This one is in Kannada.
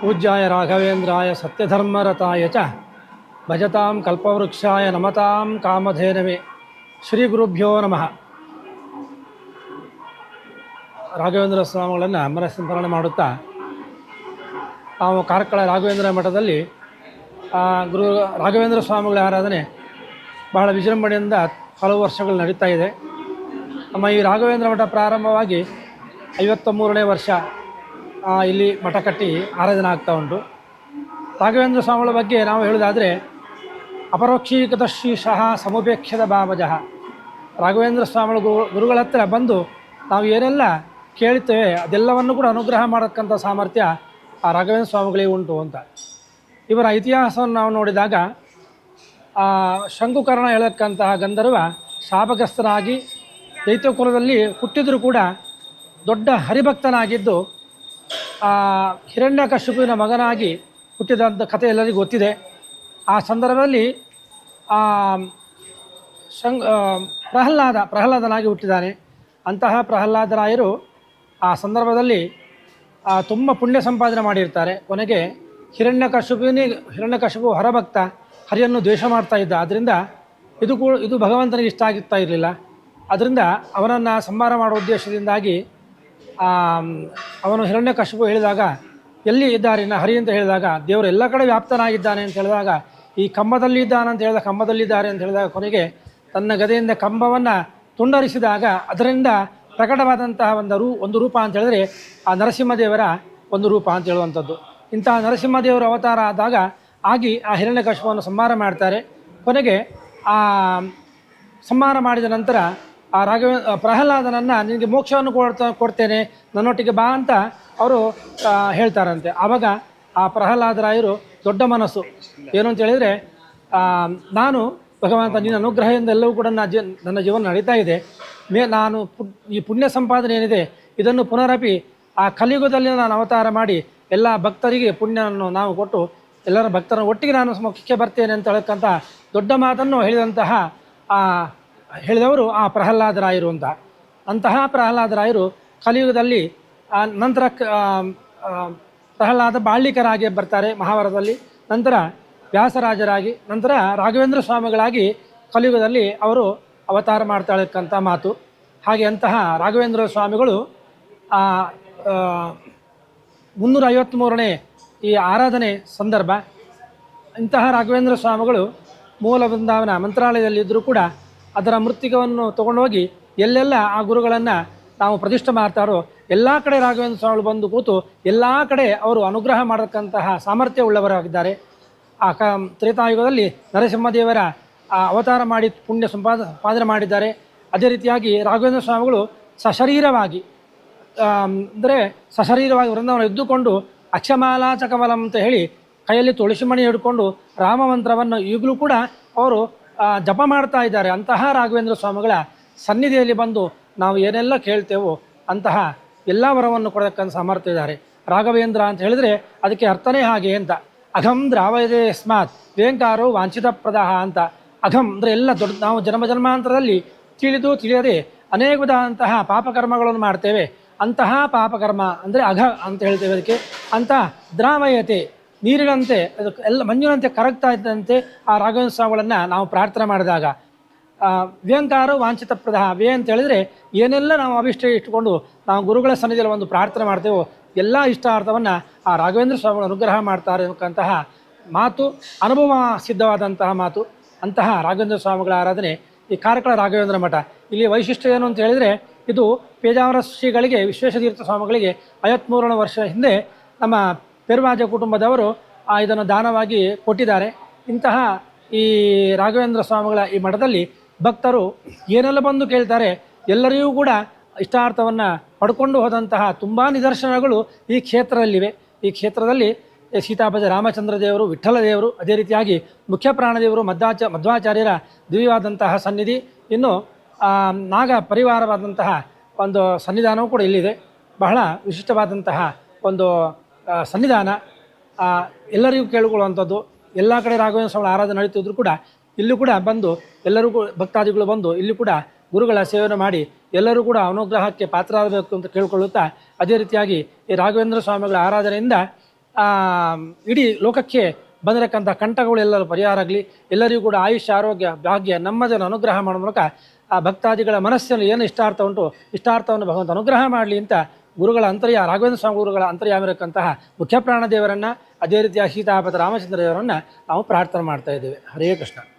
ಪೂಜ್ಯಾಯ ರಾಘವೇಂದ್ರಾಯ ಸತ್ಯಧರ್ಮರತಾಯ ಚ. ಭಜತಾಂ ಕಲ್ಪವೃಕ್ಷಾಯ ನಮತಾಂ ಕಾಮಧೇನವೇ. ಶ್ರೀ ಗುರುಭ್ಯೋ ನಮಃ. ರಾಘವೇಂದ್ರ ಸ್ವಾಮಿಗಳನ್ನು ಮನಸ್ಸಂಸ್ಮರಣೆ ಮಾಡುತ್ತಾ, ನಾವು ಕಾರ್ಕಳ ರಾಘವೇಂದ್ರ ಮಠದಲ್ಲಿ ಗುರು ರಾಘವೇಂದ್ರ ಸ್ವಾಮಿಗಳ ಆರಾಧನೆ ಬಹಳ ವಿಜೃಂಭಣೆಯಿಂದ ಹಲವು ವರ್ಷಗಳು ನಡೀತಾ ಇದೆ. ನಮ್ಮ ಈ ರಾಘವೇಂದ್ರ ಮಠ ಪ್ರಾರಂಭವಾಗಿ ಐವತ್ತ ಮೂರನೇ ವರ್ಷ ಇಲ್ಲಿ ಮಠ ಕಟ್ಟಿ ಆರಾಧನೆ ಆಗ್ತಾ ಉಂಟು. ರಾಘವೇಂದ್ರ ಸ್ವಾಮಿಗಳ ಬಗ್ಗೆ ನಾವು ಹೇಳೋದಾದರೆ ಅಪರೋಕ್ಷೀಕೃತ ಸಹ ಸಮುಪೇಕ್ಷದ ಬಾಬಜಃ ರಾಘವೇಂದ್ರ ಸ್ವಾಮಿಗಳ ಗುರು ಗುರುಗಳ ಹತ್ರ ಬಂದು ನಾವು ಏನೆಲ್ಲ ಕೇಳ್ತೇವೆ ಅದೆಲ್ಲವನ್ನು ಕೂಡ ಅನುಗ್ರಹ ಮಾಡತಕ್ಕಂಥ ಸಾಮರ್ಥ್ಯ ಆ ರಾಘವೇಂದ್ರ ಸ್ವಾಮಿಗಳಿಗೆ ಉಂಟು ಅಂತ. ಇವರ ಇತಿಹಾಸವನ್ನು ನಾವು ನೋಡಿದಾಗ ಶಂಕುಕರ್ಣ ಹೇಳಕ್ಕಂತಹ ಗಂಧರ್ವ ಶಾಪಗ್ರಸ್ತನಾಗಿ ದೈತ್ಯಕುಲದಲ್ಲಿ ಹುಟ್ಟಿದರೂ ಕೂಡ ದೊಡ್ಡ ಹರಿಭಕ್ತನಾಗಿದ್ದು ಹಿರಣ್ಯಕಶಿಪುವಿನ ಮಗನಾಗಿ ಹುಟ್ಟಿದಂಥ ಕಥೆ ಎಲ್ಲರಿಗೂ ಗೊತ್ತಿದೆ. ಆ ಸಂದರ್ಭದಲ್ಲಿ ಆ, ಶಂ ಪ್ರಹ್ಲಾದ ಪ್ರಹ್ಲಾದನಾಗಿ ಹುಟ್ಟಿದ್ದಾನೆ. ಅಂತಹ ಪ್ರಹ್ಲಾದರಾಯರು ಆ ಸಂದರ್ಭದಲ್ಲಿ ತುಂಬ ಪುಣ್ಯ ಸಂಪಾದನೆ ಮಾಡಿರ್ತಾರೆ. ಕೊನೆಗೆ ಹಿರಣ್ಯಕಶಿಪುವಿನಿ ಹಿರಣ್ಯಕಶಿಪು ಹೊರಭಕ್ತ ಹರಿಯನ್ನು ದ್ವೇಷ ಮಾಡ್ತಾ ಇದ್ದ. ಆದ್ದರಿಂದ ಇದು ಕೂಡ ಇದು ಭಗವಂತನಿಗೆ ಇಷ್ಟ ಆಗುತ್ತಾ ಇರಲಿಲ್ಲ. ಅದರಿಂದ ಅವನನ್ನು ಸಂಹಾರ ಮಾಡುವ ಉದ್ದೇಶದಿಂದಾಗಿ ಅವನು ಹಿರಣ್ಯಕಶಿಪು ಹೇಳಿದಾಗ, ಎಲ್ಲಿ ಇದ್ದಾರೆ ಇನ್ನು ಹರಿ ಅಂತ ಹೇಳಿದಾಗ, ದೇವರು ಎಲ್ಲ ಕಡೆ ವ್ಯಾಪ್ತನಾಗಿದ್ದಾನೆ ಅಂತ ಹೇಳಿದಾಗ, ಈ ಕಂಬದಲ್ಲಿ ಇದ್ದಾನೆ ಅಂತ ಹೇಳಿದ ಕಂಬದಲ್ಲಿದ್ದಾರೆ ಅಂತ ಹೇಳಿದಾಗ ಕೊನೆಗೆ ತನ್ನ ಗದೆಯಿಂದ ಕಂಬವನ್ನು ತುಂಡರಿಸಿದಾಗ ಅದರಿಂದ ಪ್ರಕಟವಾದಂತಹ ಒಂದು ರೂ, ಒಂದು ರೂಪ ಅಂತ ಹೇಳಿದ್ರೆ ಆ ನರಸಿಂಹದೇವರ ಒಂದು ರೂಪ ಅಂತ ಹೇಳುವಂಥದ್ದು. ಇಂತಹ ನರಸಿಂಹದೇವರ ಅವತಾರ ಆದಾಗ ಆಗಿ ಆ ಹಿರಣ್ಯಕಶಿಪವನ್ನು ಸಂಹಾರ ಮಾಡ್ತಾರೆ. ಕೊನೆಗೆ ಆ ಸಂಹಾರ ಮಾಡಿದ ನಂತರ ಆ ರಾಘವ ಪ್ರಹ್ಲಾದನನ್ನು ನಿನಗೆ ಮೋಕ್ಷವನ್ನು ಕೊಡ್ತಾ, ಕೊಡ್ತೇನೆ, ನನ್ನೊಟ್ಟಿಗೆ ಬಾ ಅಂತ ಅವರು ಹೇಳ್ತಾರಂತೆ. ಆವಾಗ ಆ ಪ್ರಹ್ಲಾದರಾಯರು ದೊಡ್ಡ ಮನಸ್ಸು. ಏನು ಅಂತ ಹೇಳಿದರೆ ನಾನು ಭಗವಂತ ನಿನ್ನ ಅನುಗ್ರಹದಿಂದ ಎಲ್ಲವೂ ಕೂಡ ನನ್ನ ಜೀ, ನನ್ನ ಜೀವನ ನಡೀತಾ ಇದೆ. ಮೇ, ನಾನು ಪು- ಈ ಪುಣ್ಯ ಸಂಪಾದನೆ ಏನಿದೆ, ಇದನ್ನು ಪುನರಪಿ ಆ ಕಲಿಯುಗದಲ್ಲಿ ನಾನು ಅವತಾರ ಮಾಡಿ ಎಲ್ಲ ಭಕ್ತರಿಗೆ ಪುಣ್ಯವನ್ನು ನಾವು ಕೊಟ್ಟು ಎಲ್ಲರ ಭಕ್ತರ ಒಟ್ಟಿಗೆ ನಾನು ಮುಖ್ಯಕ್ಕೆ ಬರ್ತೇನೆ ಅಂತ ಹೇಳಕ್ಕಂಥ ದೊಡ್ಡ ಮಾತನ್ನು ಹೇಳಿದಂತಹ ಆ ಹೇಳಿದವರು ಆ ಪ್ರಹ್ಲಾದರಾಯರು ಅಂತ. ಅಂತಹ ಪ್ರಹ್ಲಾದರಾಯರು ಕಲಿಯುಗದಲ್ಲಿ ನಂತರ ಪ್ರಹ್ಲಾದ ಬಾಳ್ಲಿಕರಾಗಿ ಬರ್ತಾರೆ ಮಹಾಭಾರತದಲ್ಲಿ. ನಂತರ ವ್ಯಾಸರಾಜರಾಗಿ ನಂತರ ರಾಘವೇಂದ್ರ ಸ್ವಾಮಿಗಳಾಗಿ ಕಲಿಯುಗದಲ್ಲಿ ಅವರು ಅವತಾರ ಮಾಡ್ತಾಳಕ್ಕಂಥ ಮಾತು. ಹಾಗೆ ಅಂತಹ ರಾಘವೇಂದ್ರ ಸ್ವಾಮಿಗಳು ಆ ಆ, ಮುನ್ನೂರ ಐವತ್ತ್ಮೂರನೇ ಈ ಆರಾಧನೆ ಸಂದರ್ಭ ಇಂತಹ ರಾಘವೇಂದ್ರ ಸ್ವಾಮಿಗಳು ಮೂಲ ಬೃಂದಾವನ ಮಂತ್ರಾಲಯದಲ್ಲಿದ್ದರೂ ಕೂಡ ಅದರ ಮೃತ್ತಿಕವನ್ನು ತಗೊಂಡೋಗಿ ಎಲ್ಲೆಲ್ಲ ಆ ಗುರುಗಳನ್ನು ತಾವು ಪ್ರತಿಷ್ಠೆ ಮಾಡ್ತಾರೋ, ಎಲ್ಲ ಕಡೆ ರಾಘವೇಂದ್ರ ಸ್ವಾಮಿಗಳು ಬಂದು ಕೂತು ಎಲ್ಲ ಕಡೆ ಅವರು ಅನುಗ್ರಹ ಮಾಡತಕ್ಕಂತಹ ಸಾಮರ್ಥ್ಯ ಉಳ್ಳವರಾಗಿದ್ದಾರೆ. ಆ ಕ, ತ್ರೇತಾಯುಗದಲ್ಲಿ ನರಸಿಂಹದೇವರ ಆ ಅವತಾರ ಮಾಡಿ ಪುಣ್ಯ ಸಂಪಾದ ಸಂಪಾದನೆ ಮಾಡಿದ್ದಾರೆ. ಅದೇ ರೀತಿಯಾಗಿ ರಾಘವೇಂದ್ರ ಸ್ವಾಮಿಗಳು ಸಶರೀರವಾಗಿ ಅಂದರೆ ಸಶರೀರವಾಗಿ ವೃಂದಾವನ ಎದ್ದುಕೊಂಡು ಅಕ್ಷಮಾಲಾ ಚಕಮಲಂ ಅಂತ ಹೇಳಿ ಕೈಯಲ್ಲಿ ತುಳಸಿ ಮಣಿ ಹಿಡ್ಕೊಂಡು ರಾಮ ಮಂತ್ರವನ್ನು ಈಗಲೂ ಕೂಡ ಅವರು ಜಪ ಮಾಡ್ತಾ ಇದ್ದಾರೆ. ಅಂತಹ ರಾಘವೇಂದ್ರ ಸ್ವಾಮಿಗಳ ಸನ್ನಿಧಿಯಲ್ಲಿ ಬಂದು ನಾವು ಏನೆಲ್ಲ ಕೇಳ್ತೇವೋ ಅಂತಹ ಎಲ್ಲ ವರವನ್ನು ಕೊಡತಕ್ಕಂಥ ಸಾಮರ್ಥ್ಯ ಇದ್ದಾರೆ. ರಾಘವೇಂದ್ರ ಅಂತ ಹೇಳಿದರೆ ಅದಕ್ಕೆ ಅರ್ಥನೇ ಹಾಗೆ ಅಂತ. ಅಘಂ ದ್ರಾವಯದೇ ಯಸ್ಮಾತ್ ವೇಂಕಾರೋ ವಾಂಛಿತ ಪ್ರದಾಹ ಅಂತ. ಅಘಂ ಅಂದರೆ ಎಲ್ಲ ದೊಡ್ಡ ನಾವು ಜನ್ಮ ಜನ್ಮಾಂತರದಲ್ಲಿ ತಿಳಿದು ತಿಳಿಯದೆ ಅನೇಕ ವಿಧ ಪಾಪಕರ್ಮಗಳನ್ನು ಮಾಡ್ತೇವೆ. ಅಂತಹ ಪಾಪಕರ್ಮ ಅಂದರೆ ಅಘ ಅಂತ ಹೇಳ್ತೇವೆ ಅದಕ್ಕೆ. ಅಂತ ದ್ರಾವಯತೆ ನೀರಿನಂತೆ, ಅದು ಎಲ್ಲ ಮಂಜಿನಂತೆ ಕರಗ್ತಾ ಇದ್ದಂತೆ ಆ ರಾಘವೇಂದ್ರ ಸ್ವಾಮಿಗಳನ್ನು ನಾವು ಪ್ರಾರ್ಥನೆ ಮಾಡಿದಾಗ ವ್ಯಂಕಾರ ವಾಂಛಿತ ಪ್ರದಹ ವ್ಯ ಅಂತ ಹೇಳಿದರೆ ಏನೆಲ್ಲ ನಾವು ಅಭಿಷ್ಟ ಇಟ್ಟುಕೊಂಡು ನಾವು ಗುರುಗಳ ಸನ್ನಿಧಿಯಲ್ಲಿ ಒಂದು ಪ್ರಾರ್ಥನೆ ಮಾಡ್ತೇವೋ ಎಲ್ಲ ಇಷ್ಟಾರ್ಥವನ್ನು ಆ ರಾಘವೇಂದ್ರ ಸ್ವಾಮಿಗಳು ಅನುಗ್ರಹ ಮಾಡ್ತಾರೆ ಅನ್ನುವಂತಹ ಮಾತು, ಅನುಭವ ಸಿದ್ಧವಾದಂತಹ ಮಾತು, ಅಂತಹ ರಾಘವೇಂದ್ರ ಸ್ವಾಮಿಗಳ ಆರಾಧನೆ ಈ ಕಾರ್ಕಳ ರಾಘವೇಂದ್ರ ಮಠ. ಇಲ್ಲಿ ವೈಶಿಷ್ಟ್ಯ ಏನು ಅಂತ ಹೇಳಿದರೆ ಇದು ಪೇಜಾವರ ಶ್ರೀಗಳಿಗೆ ವಿಶ್ವೇಶತೀರ್ಥ ಸ್ವಾಮಿಗಳಿಗೆ ಐವತ್ತ್ಮೂರನೇ ವರ್ಷ ಹಿಂದೆ ನಮ್ಮ ಪೆರುವಾಜ ಕುಟುಂಬದವರು ಇದನ್ನು ದಾನವಾಗಿ ಕೊಟ್ಟಿದ್ದಾರೆ. ಇಂತಹ ಈ ರಾಘವೇಂದ್ರ ಸ್ವಾಮಿಗಳ ಈ ಮಠದಲ್ಲಿ ಭಕ್ತರು ಏನೆಲ್ಲ ಬಂದು ಕೇಳ್ತಾರೆ, ಎಲ್ಲರಿಗೂ ಕೂಡ ಇಷ್ಟಾರ್ಥವನ್ನು ಪಡ್ಕೊಂಡು ಹೋದಂತಹ ತುಂಬ ನಿದರ್ಶನಗಳು ಈ ಕ್ಷೇತ್ರದಲ್ಲಿವೆ. ಈ ಕ್ಷೇತ್ರದಲ್ಲಿ ಸೀತಾಪಜ ರಾಮಚಂದ್ರ ದೇವರು, ವಿಠ್ಠಲ ದೇವರು, ಅದೇ ರೀತಿಯಾಗಿ ಮುಖ್ಯ ಪ್ರಾಣದೇವರು ಮಧ್ವಾಚ ಮಧ್ವಾಚಾರ್ಯರ ದಿವ್ಯವಾದಂತಹ ಸನ್ನಿಧಿ, ಇನ್ನು ನಾಗ ಪರಿವಾರವಾದಂತಹ ಒಂದು ಸನ್ನಿಧಾನವೂ ಕೂಡ ಇಲ್ಲಿದೆ. ಬಹಳ ವಿಶಿಷ್ಟವಾದಂತಹ ಒಂದು ಸನ್ನಿಧಾನ ಎಲ್ಲರಿಗೂ ಕೇಳಿಕೊಳ್ಳುವಂಥದ್ದು, ಎಲ್ಲ ಕಡೆ ರಾಘವೇಂದ್ರ ಸ್ವಾಮಿ ಆರಾಧನೆ ನಡೀತಿದ್ರು ಕೂಡ, ಇಲ್ಲೂ ಕೂಡ ಬಂದು ಎಲ್ಲರೂ ಭಕ್ತಾದಿಗಳು ಬಂದು, ಇಲ್ಲಿ ಕೂಡ ಗುರುಗಳ ಸೇವನೆ ಮಾಡಿ, ಎಲ್ಲರೂ ಕೂಡ ಅನುಗ್ರಹಕ್ಕೆ ಪಾತ್ರರಾಗಬೇಕು ಅಂತ ಕೇಳಿಕೊಳ್ಳುತ್ತಾ, ಅದೇ ರೀತಿಯಾಗಿ ಈ ರಾಘವೇಂದ್ರ ಸ್ವಾಮಿಗಳ ಆರಾಧನೆಯಿಂದ ಇಡೀ ಲೋಕಕ್ಕೆ ಬಂದಿರಕ್ಕಂಥ ಕಂಟಗಳೆಲ್ಲರೂ ಪರಿಹಾರ ಆಗಲಿ, ಎಲ್ಲರಿಗೂ ಕೂಡ ಆಯುಷ್ಯ ಆರೋಗ್ಯ, ಭಾಗ್ಯ ನಮ್ಮದನ್ನು ಅನುಗ್ರಹ ಮಾಡೋ ಮೂಲಕ ಆ ಭಕ್ತಾದಿಗಳ ಮನಸ್ಸಿನಲ್ಲಿ ಏನು ಇಷ್ಟಾರ್ಥ ಉಂಟು, ಇಷ್ಟಾರ್ಥವನ್ನು ಭಗವಂತ ಅನುಗ್ರಹ ಮಾಡಲಿ ಅಂತ ಗುರುಗಳ ಅಂತರ್ಯ, ರಾಘವೇಂದ್ರ ಸ್ವಾಮಿ ಗುರುಗಳ ಅಂತರ್ಯಾಮಿರಕ್ಕಂತಹ ಮುಖ್ಯ ಪ್ರಾಣ ದೇವರನ್ನು, ಅದೇ ರೀತಿಯ ಸೀತಾಪತ ರಾಮಚಂದ್ರ ದೇವರನ್ನು ನಾವು ಪ್ರಾರ್ಥನೆ ಮಾಡ್ತಾ ಇದ್ದೇವೆ. ಹರೇ ಕೃಷ್ಣ.